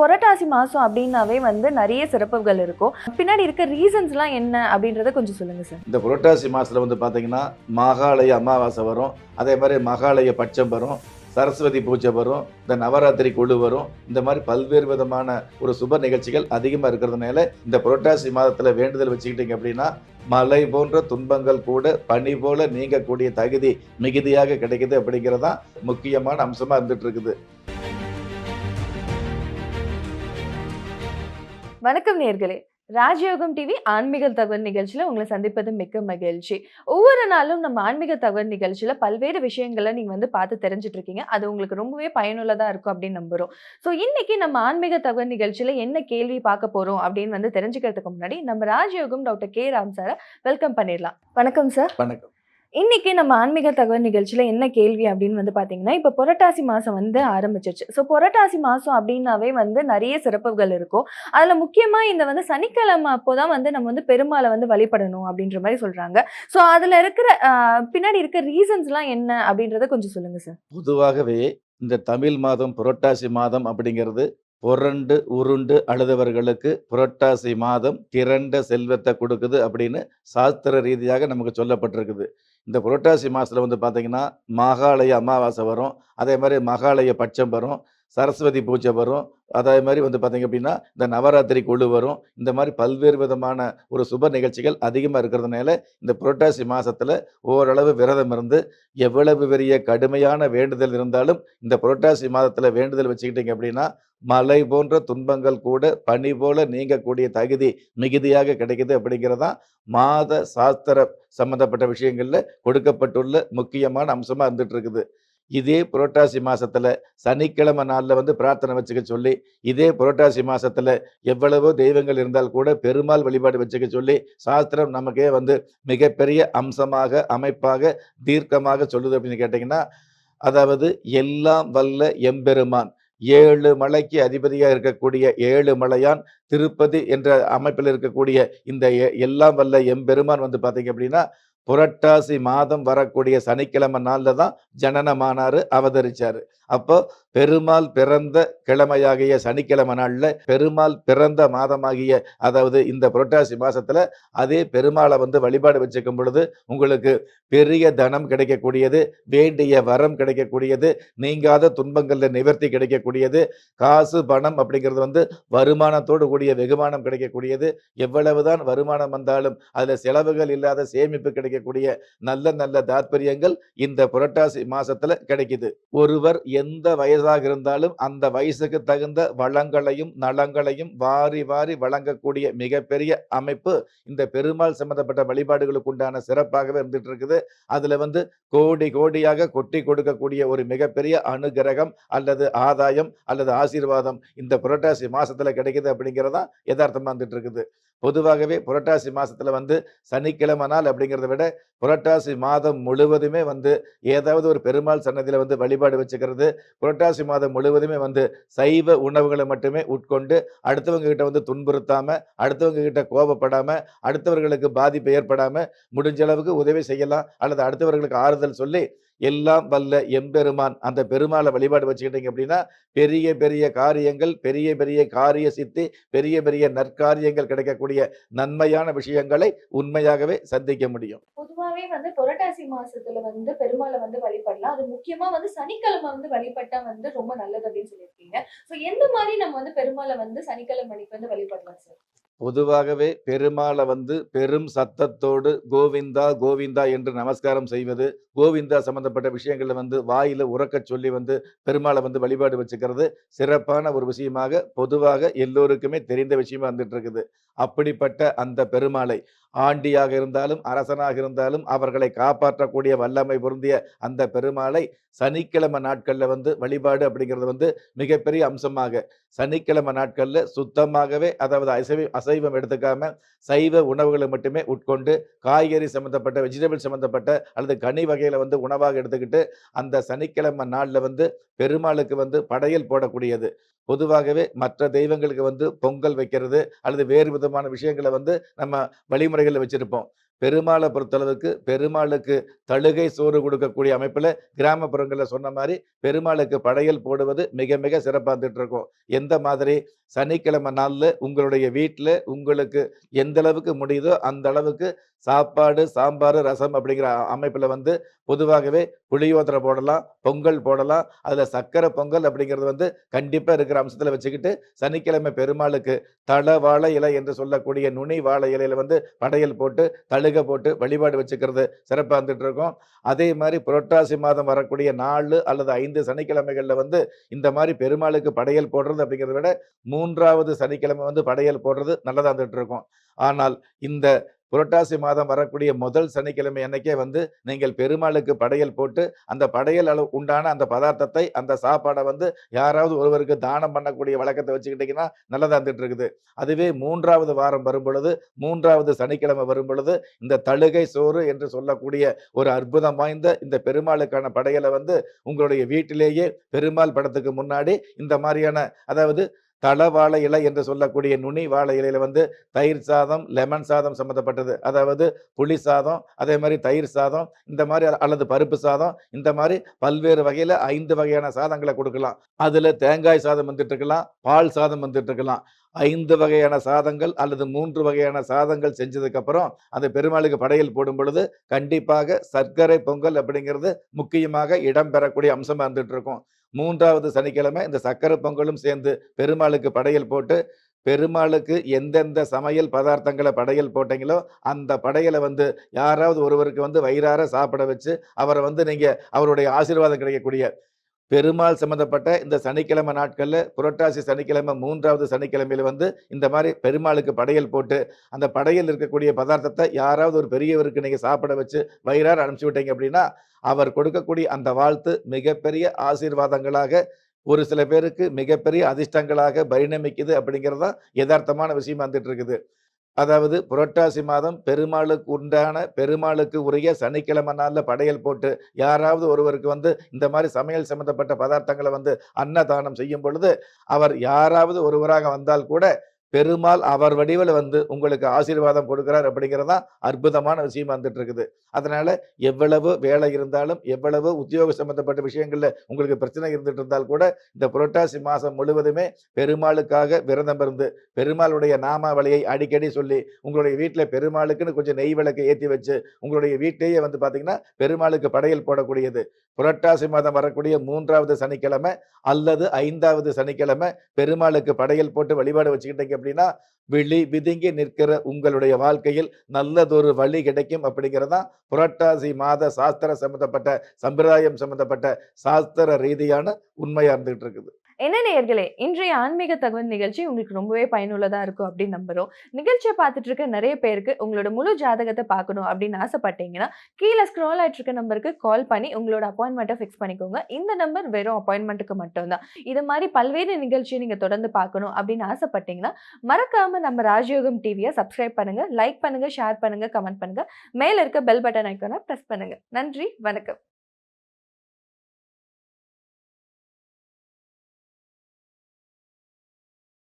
புரட்டாசி மாதம் அப்படின்னாவே வந்து நிறைய சிறப்புகள் இருக்கும். பின்னாடி இருக்க ரீசன்ஸ்லாம் என்ன அப்படின்றத கொஞ்சம் சொல்லுங்கள் சார். இந்த புரட்டாசி மாதத்தில் வந்து பார்த்தீங்கன்னா மகாலய அமாவாசை வரும். அதே மாதிரி மகாலய பட்சம் வரும். சரஸ்வதி பூஜை வரும். இந்த நவராத்திரி குழு வரும். இந்த மாதிரி பல்வேறு விதமான ஒரு சுப நிகழ்ச்சிகள் அதிகமாக இருக்கிறதுனால இந்த புரட்டாசி மாதத்தில் வேண்டுதல் வச்சுக்கிட்டீங்க அப்படின்னா மலை போன்ற துன்பங்கள் கூட பனி போல நீங்கக்கூடிய தகுதி மிகுதியாக கிடைக்குது அப்படிங்கிறதான் முக்கியமான அம்சமாக இருந்துட்டு இருக்குது. வணக்கம் நேர்களே. ராஜயோகம் டிவி ஆன்மீக தகவல் நிகழ்ச்சியில் உங்களை சந்திப்பது மிக்க மகிழ்ச்சி. ஒவ்வொரு நாளும் நம்ம ஆன்மீக தகவல் நிகழ்ச்சியில் பல்வேறு விஷயங்களை நீங்கள் வந்து பார்த்து தெரிஞ்சுட்டு இருக்கீங்க அது உங்களுக்கு ரொம்பவே பயனுள்ளதாக இருக்கும் அப்படின்னு நம்புறோம். ஸோ இன்னைக்கு நம்ம ஆன்மீக தகவல் நிகழ்ச்சியில் என்ன கேள்வி பார்க்க போகிறோம் அப்படின்னு வந்து தெரிஞ்சுக்கிறதுக்கு முன்னாடி நம்ம ராஜயோகம் டாக்டர் கே. ராம் சாரை வெல்கம் பண்ணிடலாம். வணக்கம் சார். வணக்கம். இன்னைக்கு நம்ம ஆன்மீக தகவல் நிகழ்ச்சியில் என்ன கேள்வி அப்படின்னு வந்து பார்த்தீங்கன்னா இப்போ புரட்டாசி மாதம் வந்து ஆரம்பிச்சிருச்சு. ஸோ புரட்டாசி மாதம் அப்படின்னாவே வந்து நிறைய சிறப்புகள் இருக்கும். அதில் முக்கியமாக இந்த வந்து சனிக்கிழமை அப்போ தான் வந்து நம்ம வந்து பெருமாளை வந்து வழிபடணும் அப்படின்ற மாதிரி சொல்கிறாங்க ஸோ அதில் இருக்கிற பின்னாடி இருக்க ரீசன்ஸ்லாம் என்ன அப்படின்றத கொஞ்சம் சொல்லுங்கள் சார் பொதுவாகவே இந்த தமிழ் மாதம் புரட்டாசி மாதம் அப்படிங்கிறது புரண்டு உருண்டு அழுதவர்களுக்கு புரட்டாசி மாதம் திரண்ட செல்வத்தை கொடுக்குது அப்படின்னு சாஸ்திர ரீதியாக நமக்கு சொல்லப்பட்டிருக்குது. இந்த புரட்டாசி மாதத்தில் வந்து பார்த்திங்கன்னா மகாலய அமாவாசை வரும். அதே மாதிரி மகாலய பட்சம் வரும். சரஸ்வதி பூஜை வரும். அதே மாதிரி வந்து பார்த்தீங்க அப்படின்னா இந்த நவராத்திரி குழு வரும். இந்த மாதிரி பல்வேறு விதமான ஒரு சுப நிகழ்ச்சிகள் அதிகமாக இருக்கிறதுனால இந்த புரட்டாசி மாதத்தில் ஓரளவு விரதம் இருந்து எவ்வளவு பெரிய கடுமையான வேண்டுதல் இருந்தாலும் இந்த புரட்டாசி மாதத்தில் வேண்டுதல் வச்சுக்கிட்டீங்க அப்படின்னா மலை போன்ற துன்பங்கள் கூட பனி போல நீங்கக்கூடிய தகுதி மிகுதியாக கிடைக்குது அப்படிங்கிறதான் மாத சாஸ்திர சம்பந்தப்பட்ட விஷயங்களில் கொடுக்கப்பட்டுள்ள முக்கியமான அம்சமாக இருந்துகிட்டு இருக்குது. இதே புரட்டாசி மாசத்துல சனிக்கிழமை நாளில் வந்து பிரார்த்தனை வச்சுக்க சொல்லி இதே புரட்டாசி மாசத்துல எவ்வளவோ தெய்வங்கள் இருந்தால் கூட பெருமாள் வழிபாடு வச்சுக்க சொல்லி சாஸ்திரம் நமக்கே வந்து மிகப்பெரிய அம்சமாக அமைப்பாக தீர்க்கமாக சொல்லுது அப்படின்னு கேட்டிங்கன்னா அதாவது எல்லாம் வல்ல எம்பெருமான். ஏழு மலைக்கு அதிபதியாக இருக்கக்கூடிய ஏழு மலையான் திருப்பதி என்ற அமைப்பில் இருக்கக்கூடிய இந்த எல்லாம் வல்ல எம்பெருமான் வந்து பார்த்தீங்க அப்படின்னா புரட்டாசி மாதம் வரக்கூடிய சனிக்கிழமை நாளில் தான் ஜனனமானார் அவதரிச்சாரு. அப்போ பெருமாள் பிறந்த கிழமையாகிய சனிக்கிழமை நாளில் பெருமாள் பிறந்த மாதமாகிய அதாவது இந்த புரட்டாசி மாசத்துல அதே பெருமாளை வந்து வழிபாடு வச்சுக்கும் பொழுது உங்களுக்கு பெரிய தனம் கிடைக்கக்கூடியது வேண்டிய வரம் கிடைக்கக்கூடியது நீங்காத துன்பங்கள்ல நிவர்த்தி கிடைக்கக்கூடியது காசு பணம் அப்படிங்கிறது வந்து வருமானத்தோடு கூடிய வெகுமானம் கிடைக்கக்கூடியது. எவ்வளவுதான் வருமானம் வந்தாலும் அதுல செலவுகள் இல்லாத சேமிப்பு கிடைக்கக்கூடிய நல்ல நல்ல தாத்பரியங்கள் இந்த புரட்டாசி மாசத்துல கிடைக்குது. ஒருவர் எந்த வயதாக இருந்தாலும் அந்த வயசுக்கு தகுந்த வளங்களையும் நலங்களையும் வாரி வாரி வழங்கக்கூடிய மிகப்பெரிய அமைப்பு இந்த பெருமாள் சம்பந்தப்பட்ட வழிபாடுகளுக்கு உண்டான சிறப்பாகவே இருந்துட்டு இருக்குது அதுல வந்து கோடி கோடியாக கொட்டி கொடுக்கக்கூடிய ஒரு மிகப்பெரிய அனுகிரகம் அல்லது ஆதாயம் அல்லது ஆசீர்வாதம் இந்த புரட்டாசி மாசத்துல கிடைக்குது அப்படிங்கிறதா யதார்த்தமா வந்துட்டு இருக்குது பொதுவாகவே புரட்டாசி மாசத்துல வந்து சனிக்கிழமை நாள் அப்படிங்கிறத விட புரட்டாசி மாதம் முழுவதுமே வந்து ஏதாவது ஒரு பெருமாள் சன்னதியில வந்து வழிபாடு வச்சுக்கிறது புரட்டாசி மாதம் முழுவதுமே வந்து சைவ உணவுகளை மட்டுமே உட்கொண்டு அடுத்தவங்க கிட்ட வந்து துன்புறுத்தாம அடுத்தவங்க கிட்ட கோபப்படாம அடுத்தவர்களுக்கு பாதிப்பு ஏற்படாம முடிஞ்ச அளவுக்கு உதவி செய்யலாம் அல்லது அடுத்தவர்களுக்கு ஆறுதல் சொல்லி எல்லாம் வல்ல எம்பெருமான். அந்த பெருமாளை வழிபாடு வச்சுக்கிட்டீங்க அப்படின்னா பெரிய பெரிய காரியங்கள் பெரிய பெரிய காரிய சித்தி பெரிய பெரிய நற்காரியங்கள் கிடைக்கக்கூடிய நன்மையான விஷயங்களை உண்மையாகவே சந்திக்க முடியும். பொதுவாவே வந்து புரட்டாசி மாசத்துல வந்து பெருமாளை வந்து வழிபடலாம். அது முக்கியமா வந்து சனிக்கிழமை வந்து வழிபட்டா வந்து ரொம்ப நல்லது அப்படின்னு சொல்லியிருக்கீங்க. சோ எந்த மாதிரி நம்ம வந்து பெருமாளை வந்து சனிக்கிழமை அன்னைக்கு வந்து வழிபடலாம் சார் பொதுவாகவே பெருமாளை வந்து பெரும் சத்தத்தோடு கோவிந்தா கோவிந்தா என்று நமஸ்காரம் செய்வது கோவிந்தா சம்பந்தப்பட்ட விஷயங்களை வந்து வாயில உறக்கச் சொல்லி வந்து பெருமாளை வந்து வழிபாடு வச்சுக்கிறது சிறப்பான ஒரு விஷயமாக பொதுவாக எல்லோருக்குமே தெரிந்த விஷயமா வந்துட்டு இருக்குது அப்படிப்பட்ட அந்த பெருமாளை ஆண்டியாக இருந்தாலும் அரசனாக இருந்தாலும் அவர்களை காப்பாற்றக்கூடிய வல்லமை பொருந்திய அந்த பெருமாளை சனிக்கிழமை நாட்கள்ல வந்து வழிபாடு அப்படிங்கிறது வந்து மிகப்பெரிய அம்சமாக. சனிக்கிழமை நாட்கள்ல சுத்தமாகவே அதாவது அசைவ அசைவம் எடுத்துக்காம சைவ உணவுகளை மட்டுமே உட்கொண்டு காய்கறி சம்பந்தப்பட்ட வெஜிடபிள் சம்பந்தப்பட்ட அல்லது கனி வகையில வந்து உணவாக எடுத்துக்கிட்டு அந்த சனிக்கிழமை நாளில் வந்து பெருமாளுக்கு வந்து படையல் போடக்கூடியது. பொதுவாகவே மற்ற தெய்வங்களுக்கு வந்து பொங்கல் வைக்கிறது அல்லது வேறு விதமான விஷயங்களை வந்து நம்ம வழிமுறைகளில் வச்சிருப்போம். பெருமாளை பொறுத்தளவுக்கு பெருமாளுக்கு தழுகை சோறு கொடுக்கக்கூடிய அமைப்பில் கிராமப்புறங்களில் சொன்ன மாதிரி பெருமாளுக்கு படையல் போடுவது மிக மிக சிறப்பாக இருந்துட்டு இருக்கும் எந்த மாதிரி சனிக்கிழமை நாளில் உங்களுடைய வீட்டில் உங்களுக்கு எந்த அளவுக்கு முடியுதோ அந்த அளவுக்கு சாப்பாடு சாம்பார் ரசம் அப்படிங்கிற அமைப்பில் வந்து பொதுவாகவே புளியோதரை போடலாம் பொங்கல் போடலாம். அதில் சக்கரை பொங்கல் அப்படிங்கிறது வந்து கண்டிப்பாக இருக்கிற அம்சத்தில் வச்சுக்கிட்டு சனிக்கிழமை பெருமாளுக்கு தள வாழை இலை என்று சொல்லக்கூடிய நுனி வாழை இலையில வந்து படையல் போட்டு தழுக போட்டு வழிபாடு வச்சுக்கிறது சிறப்பாக இருந்துட்டு இருக்கும். அதே மாதிரி புரட்டாசி மாதம் வரக்கூடிய நாலு அல்லது ஐந்து சனிக்கிழமைகளில் வந்து இந்த மாதிரி பெருமாளுக்கு படையல் போடுறது அப்படிங்கிறத விட மூன்றாவது சனிக்கிழமை வந்து படையல் போடுறது நல்லதாக இருந்துட்டு இருக்கும். ஆனால் இந்த புரட்டாசி மாதம் வரக்கூடிய முதல் சனிக்கிழமை அன்னைக்கே வந்து நீங்கள் பெருமாளுக்கு படையல் போட்டு அந்த படையல் அளவு உண்டான அந்த பதார்த்தத்தை அந்த சாப்பாடை வந்து யாராவது ஒருவருக்கு தானம் பண்ணக்கூடிய வழக்கத்தை வச்சுக்கிட்டிங்கன்னா நல்லதாக இருந்துட்டு இருக்குது அதுவே மூன்றாவது வாரம் வரும் பொழுது மூன்றாவது சனிக்கிழமை வரும் பொழுது இந்த தழுகை சோறு என்று சொல்லக்கூடிய ஒரு அற்புதம் வாய்ந்த இந்த பெருமாளுக்கான படையலை வந்து உங்களுடைய வீட்டிலேயே பெருமாள் படத்துக்கு முன்னாடி இந்த மாதிரியான அதாவது தள வாழை இலை என்று சொல்லக்கூடிய நுனி வாழை இலையில வந்து தயிர் சாதம் லெமன் சாதம் சம்மந்தப்பட்டது அதாவது புளி சாதம் அதே மாதிரி தயிர் சாதம் இந்த மாதிரி அல்லது பருப்பு சாதம் இந்த மாதிரி பல்வேறு வகையில ஐந்து வகையான சாதங்களை கொடுக்கலாம். அதுல தேங்காய் சாதம் வந்துட்டு இருக்கலாம் பால் சாதம் வந்துட்டு இருக்கலாம் ஐந்து வகையான சாதங்கள் அல்லது மூன்று வகையான சாதங்கள் செஞ்சதுக்கு அப்புறம் அந்த பெருமாளுக்கு படையல் போடும் பொழுது கண்டிப்பாக சர்க்கரை பொங்கல் அப்படிங்கிறது முக்கியமாக இடம் பெறக்கூடிய அம்சமா இருந்துட்டு இருக்கும் மூன்றாவது சனிக்கிழமை இந்த சக்கரை பொங்கலும் சேர்ந்து பெருமாளுக்கு படையல் போட்டு பெருமாளுக்கு எந்தெந்த சமையல் பதார்த்தங்களை படையல் போட்டீங்களோ அந்த படையலை வந்து யாராவது ஒருவருக்கு வந்து வயிறார சாப்பிட வச்சு அவரை வந்து நீங்கள் அவருடைய ஆசீர்வாதம் கிடைக்கக்கூடிய பெருமாள் சம்பந்தப்பட்ட இந்த சனிக்கிழமை நாட்களில் புரட்டாசி சனிக்கிழமை மூன்றாவது சனிக்கிழமையில் வந்து இந்த மாதிரி பெருமாளுக்கு படையல் போட்டு அந்த படையல் இருக்கக்கூடிய பதார்த்தத்தை யாராவது ஒரு பெரியவருக்கு நீங்கள் சாப்பிட வச்சு வயிறார அனுப்பிச்சு விட்டீங்க அப்படின்னா அவர் கொடுக்கக்கூடிய அந்த வாழ்த்து மிகப்பெரிய ஆசீர்வாதங்களாக ஒரு சில பேருக்கு மிகப்பெரிய அதிர்ஷ்டங்களாக பரிணமிக்குது அப்படிங்கிறது தான் யதார்த்தமான விஷயம் வந்துட்டு இருக்குது. அதாவது புரட்டாசி மாதம் பெருமாளுக்கு உண்டான பெருமாளுக்கு உரிய சனிக்கிழமை நாளில் படையல் போட்டு யாராவது ஒருவருக்கு வந்து இந்த மாதிரி சமையல் சம்பந்தப்பட்ட பதார்த்தங்களை வந்து அன்னதானம் செய்யும் பொழுது அவர் யாராவது ஒருவராக வந்தால் கூட பெருமாள் அவர் வடிவில் வந்து உங்களுக்கு ஆசீர்வாதம் கொடுக்கிறார் அப்படிங்கிறது தான் அற்புதமான விஷயம் வந்துட்டு இருக்குது அதனால எவ்வளவு வேலை இருந்தாலும் எவ்வளவு உத்தியோக சம்பந்தப்பட்ட விஷயங்கள்ல உங்களுக்கு பிரச்சனை இருந்துட்டு இருந்தால் கூட இந்த புரட்டாசி மாதம் முழுவதுமே பெருமாளுக்காக விரதம் இருந்து பெருமாளுடைய நாமாவளியை அடிக்கடி சொல்லி உங்களுடைய வீட்டில் பெருமாளுக்குன்னு கொஞ்சம் நெய் விளக்கை ஏற்றி வச்சு உங்களுடைய வீட்டையே வந்து பார்த்தீங்கன்னா பெருமாளுக்கு படையல் போடக்கூடியது. புரட்டாசி மாதம் வரக்கூடிய மூன்றாவது சனிக்கிழமை அல்லது ஐந்தாவது சனிக்கிழமை பெருமாளுக்கு படையல் போட்டு வழிபாடு வச்சுக்கிட்டீங்க அப்படின்னா விழி விதுங்கி நிற்கிற உங்களுடைய வாழ்க்கையில் நல்லதொரு வழி கிடைக்கும் அப்படிங்கிறதான் புரட்டாசி மாத சாஸ்திர சம்பந்தப்பட்ட சம்பிரதாயம் சம்பந்தப்பட்ட சாஸ்திர ரீதியான உண்மையா இருந்துகிட்டு இருக்குது. என்ன நேயர்களே இன்றைய ஆன்மீக தகவல் நிகழ்ச்சி உங்களுக்கு ரொம்பவே பயனுள்ளதாக இருக்கும் அப்படின்னு நம்புறோம். நிகழ்ச்சியை பார்த்துட்டு இருக்க நிறைய பேருக்கு உங்களோட முழு ஜாதகத்தை பார்க்கணும் அப்படின்னு ஆசைப்பட்டீங்கன்னா கீழே ஸ்க்ரோல் ஆகிட்டு இருக்க நம்பருக்கு கால் பண்ணி உங்களோட அப்பாயின்மெண்ட்டை ஃபிக்ஸ் பண்ணிக்கோங்க. இந்த நம்பர் வெறும் அப்பாயின்மெண்ட்டுக்கு மட்டும்தான். இது மாதிரி பல்வேறு நிகழ்ச்சியை நீங்கள் தொடர்ந்து பார்க்கணும் அப்படின்னு ஆசைப்பட்டீங்கன்னா மறக்காமல் நம்ம ராஜயோகம் டிவியை சப்ஸ்கிரைப் பண்ணுங்கள் லைக் பண்ணுங்கள் ஷேர் பண்ணுங்கள் கமெண்ட் பண்ணுங்கள் மேலே இருக்க பெல் பட்டன் ஐக்கானை ப்ரெஸ் பண்ணுங்கள் நன்றி வணக்கம்.